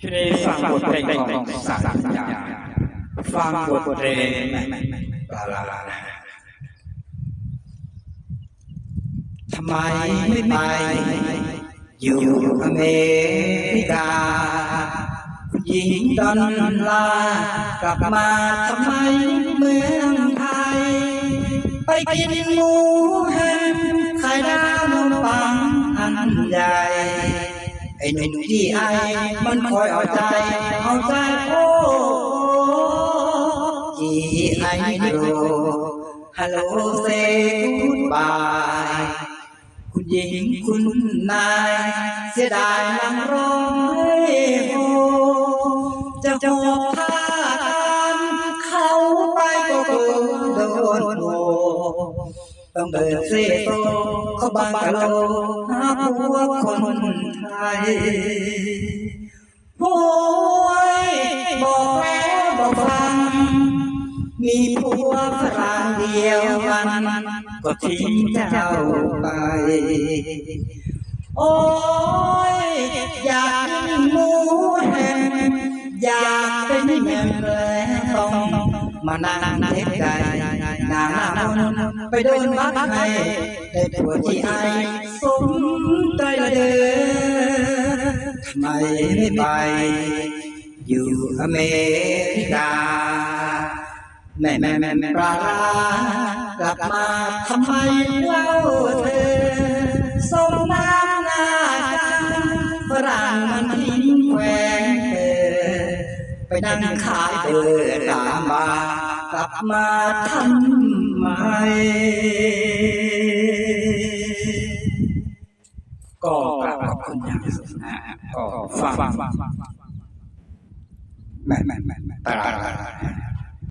ทีนี้ฟังบทเพลงของสามสัญญาฟังบทเพลงลาลาลาทำไมไม่ไปอยู่อเมริกาผู้หญิงดอนลากลับมาทำไมเมืองไทย ไปกินหมูแฮมไข่ดาวนมปังอันใหญ่ ไอ้หนุ่มที่ไอมันคอยเอาใจเอาใจโอ้จีไอโดฮัลโหลเซกูดบายคุณหญิงคุณนาย เสียดายนางร้อยโฮจะจบท่าตามเขาไปก็คงโดนโห ต้องเดินเซโซเขาบังกะโลหาผัวคนไทยโอ้ยบอกแล้วบอกฟัง มีผัวฝรั่งเดียวกันก็ทิ้งเจ้าไป โอ้ย อยากกินหมูแฮมอยากเป็นแม่แปลต้องมานั่งเทคใจางนามนไปโดนบักให้ได้ผัวที่ไอสมใจละเด้อทำไมไม่ไป อยู่อเมริกา แม่แม่แม่แม่ปลาร้ากลับมาทำไมเล่าเธอสมน้ำหน้าจังฝรั่งมันทิ้งแควงเธอไปนั่งขายเบอร์ตามมา กลับมาทำไมก็กลับขอบคุณอย่างสุดนะฮะก็ฟังแม่แม่แม่แม่ตา